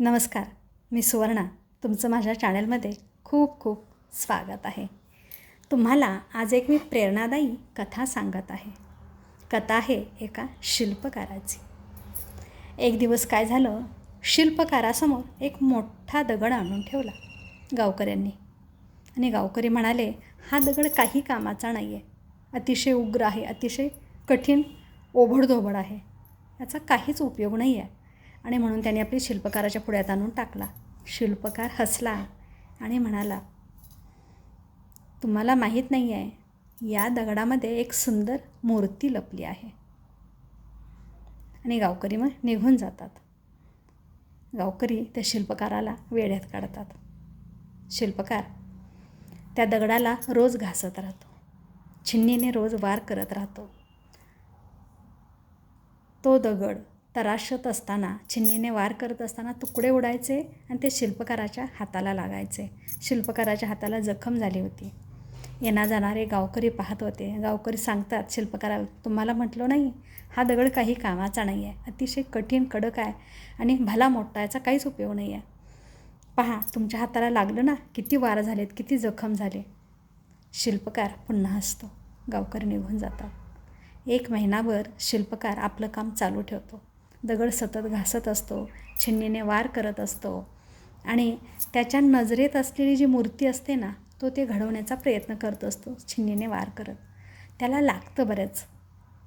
नमस्कार मी सुवर्णा. तुमचं माझ्या चॅनलमध्ये खूप खूप स्वागत आहे. तुम्हाला आज एक मी प्रेरणादायी कथा सांगत आहे. कथा आहे एका शिल्पकाराची. एक दिवस काय झालं शिल्पकारासमोर एक मोठा दगड आणून ठेवला गावकऱ्यांनी. आणि गावकरी म्हणाले हा दगड काही कामाचा नाही आहे अतिशय उग्र आहे अतिशय कठीण ओभडधोबड आहे. याचा काहीच उपयोग नाही आहे आणि म्हणून त्याने आपली शिल्पकाराच्या पुढ्यात आणून टाकला. शिल्पकार हसला आणि म्हणाला तुम्हाला माहीत नाही आहे या दगडामध्ये एक सुंदर मूर्ती लपली आहे. आणि गावकरी मग निघून जातात. गावकरी त्या शिल्पकाराला वेड्यात काढतात. शिल्पकार त्या दगडाला रोज घासत राहतो. छिन्नीने रोज वार करत राहतो. तो दगड तराशत असताना छिन्नीने वार करत असताना तुकडे उडायचे आणि ते शिल्पकाराच्या हाताला लागायचे. शिल्पकाराच्या हाताला जखम झाली होती. येणा जाणारे गावकरी पाहत होते. गावकरी सांगतात शिल्पकाराला तुम्हाला म्हटलं नाही? हा दगड काही कामाचा नाही आहे. अतिशय कठीण कडक आहे आणि भला मोठा याचा काहीच उपयोग नाही आहे. पहा तुमच्या हाताला लागलं ना? किती वार झालेत किती जखम झाले. शिल्पकार पुन्हा हसतो. गावकरी निघून जातात. एक महिनाभर शिल्पकार आपलं काम चालू ठेवतो. दगड सतत घासत असतो छिन्नीने वार करत असतो. आणि त्याच्या नजरेत असलेली जी मूर्ती असते ना तो ते घडवण्याचा प्रयत्न करत असतो छिन्नीने वार करत. त्याला लागतं बरंच.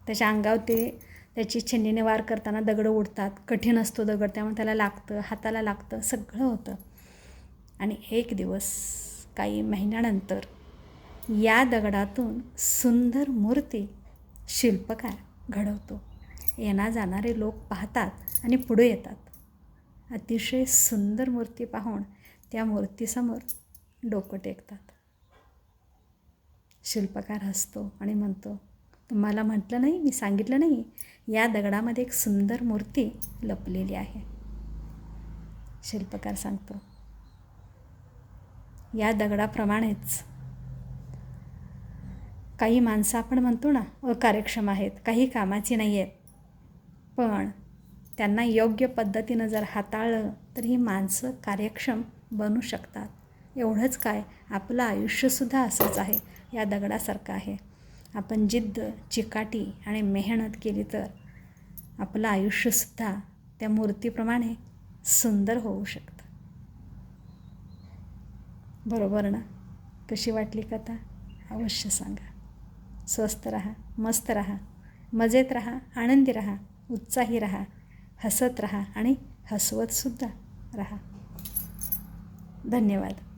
त्याच्या अंगावर ते त्याची छिन्नीने वार करताना दगडं उडतात. कठीण असतो दगड त्यामुळे त्याला लागतं हाताला लागतं सगळं होतं. आणि एक दिवस काही महिन्यानंतर या दगडातून सुंदर मूर्ती शिल्पकार घडवतो. येणा जाणारे लोक पाहतात आणि पुढे येतात. अतिशय सुंदर मूर्ती पाहून त्या मूर्तीसमोर डोकं टेकतात. शिल्पकार हसतो आणि म्हणतो तुम्हाला म्हटलं नाही मी सांगितलं नाही? या दगडामध्ये एक सुंदर मूर्ती लपलेली आहे. शिल्पकार सांगतो या दगडाप्रमाणेच. काही माणसं आपण म्हणतो ना अकार्यक्षम आहेत काही कामाची नाही आहेत पण त्यांना योग्य पद्धतीनं जर हाताळलं तर ही माणसं कार्यक्षम बनू शकतात. एवढंच काय आपलं आयुष्यसुद्धा असंच आहे या दगडासारखं आहे. आपण जिद्द चिकाटी आणि मेहनत केली तर आपलं आयुष्यसुद्धा त्या मूर्तीप्रमाणे सुंदर होऊ शकतं. बरोबर ना? कशी वाटली कथा? अवश्य सांगा. स्वस्त रहा मस्त रहा मजेत राहा आनंदी राहा. उत्साही राहा हसत राहा आणि हसवतसुद्धा राहा. धन्यवाद.